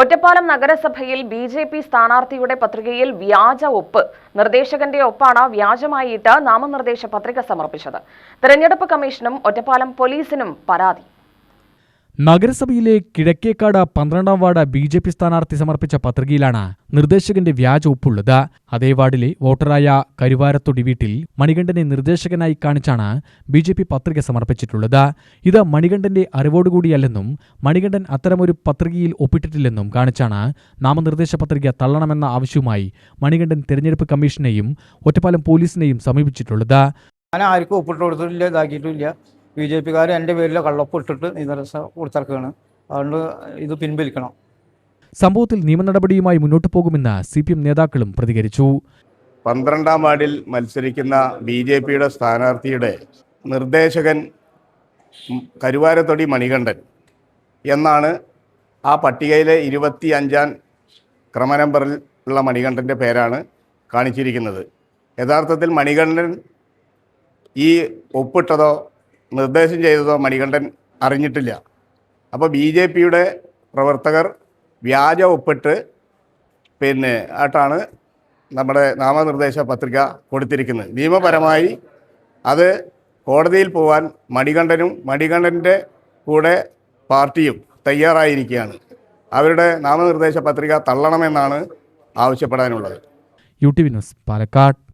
ഒറ്റപ്പാലം നഗരസഭയിൽ B J P സ്ഥാനാർത്ഥിയുടെ പത്രികയിൽ വ്യാജ ഒപ്പ്. നിർദ്ദേശകന്റെ ഒപ്പാണ് വ്യാജമായിട്ട് നാമനിർദ്ദേശ പത്രിക സമർപ്പിച്ചത്. തെരഞ്ഞെടുപ്പ് കമ്മീഷനും ഒറ്റപ്പാലം പോലീസിനും പരാതി. നഗരസഭയിലെ കിഴക്കേക്കാട് പന്ത്രണ്ടാം വാർഡ് ബി ജെ പി സ്ഥാനാർത്ഥി സമർപ്പിച്ച പത്രികയിലാണ് നിർദ്ദേശകന്റെ വ്യാജ ഒപ്പുള്ളത്. അതേ വാർഡിലെ വോട്ടറായ കരുവാരത്തൊടി വീട്ടിൽ മണികണ്ഠനെ നിർദ്ദേശകനായി കാണിച്ചാണ് ബി ജെ പി പത്രിക സമർപ്പിച്ചിട്ടുള്ളത്. ഇത് മണികണ്ഠന്റെ അറിവോടുകൂടിയല്ലെന്നും മണികണ്ഠൻ അത്തരമൊരു പത്രികയിൽ ഒപ്പിട്ടിട്ടില്ലെന്നും കാണിച്ചാണ് നാമനിർദ്ദേശ പത്രിക തള്ളണമെന്ന ആവശ്യവുമായി മണികണ്ഠൻ തെരഞ്ഞെടുപ്പ് കമ്മീഷനെയും ഒറ്റപ്പാലം പോലീസിനെയും സമീപിച്ചിട്ടുള്ളത്. ഞാൻ ആർക്കും ഒപ്പിട്ട് കൊടുത്തിട്ടില്ല ഇതാക്കിയിട്ടില്ല ബി ജെ പിക്കാർ എന്റെ പേരിൽ കള്ളൊപ്പ് ഇട്ടിട്ട് നിരസ കൊടുത്തിറക്കുകയാണ്. അതുകൊണ്ട് ഇത് പിൻവലിക്കണം. സംഭവത്തിൽ നിയമ നടപടിയുമായി മുന്നോട്ടു പോകുമെന്ന് സി പി എം നേതാക്കളും പ്രതികരിച്ചു. പന്ത്രണ്ടാം വാർഡിൽ മത്സരിക്കുന്ന ബി ജെ പിയുടെ സ്ഥാനാർത്ഥിയുടെ നിർദ്ദേശകൻ കരുവാരത്തൊടി മണികണ്ഠൻ എന്നാണ് ആ പട്ടികയിലെ ഇരുപത്തി അഞ്ചാം ക്രമനമ്പറിൽ ഉള്ള മണികണ്ഠന്റെ പേരാണ് കാണിച്ചിരിക്കുന്നത്. യഥാർത്ഥത്തിൽ മണികണ്ഠൻ ഈ ഒപ്പിട്ടതോ നിർദ്ദേശം ചെയ്തതോ മണികണ്ഠൻ അറിഞ്ഞിട്ടില്ല. അപ്പോൾ ബി ജെ പിയുടെ പ്രവർത്തകർ വ്യാജ ഒപ്പിട്ട് പിന്നെ ആയിട്ടാണ് നമ്മുടെ നാമനിർദ്ദേശ പത്രിക കൊടുത്തിരിക്കുന്നത്. നിയമപരമായി അത് കോടതിയിൽ പോവാൻ മണികണ്ഠനും മണികണ്ഠന്റെ കൂടെ പാർട്ടിയും തയ്യാറായിരിക്കുകയാണ്. അവരുടെ നാമനിർദ്ദേശ പത്രിക തള്ളണമെന്നാണ് ആവശ്യപ്പെടാനുള്ളത്. U T V news Palakkad.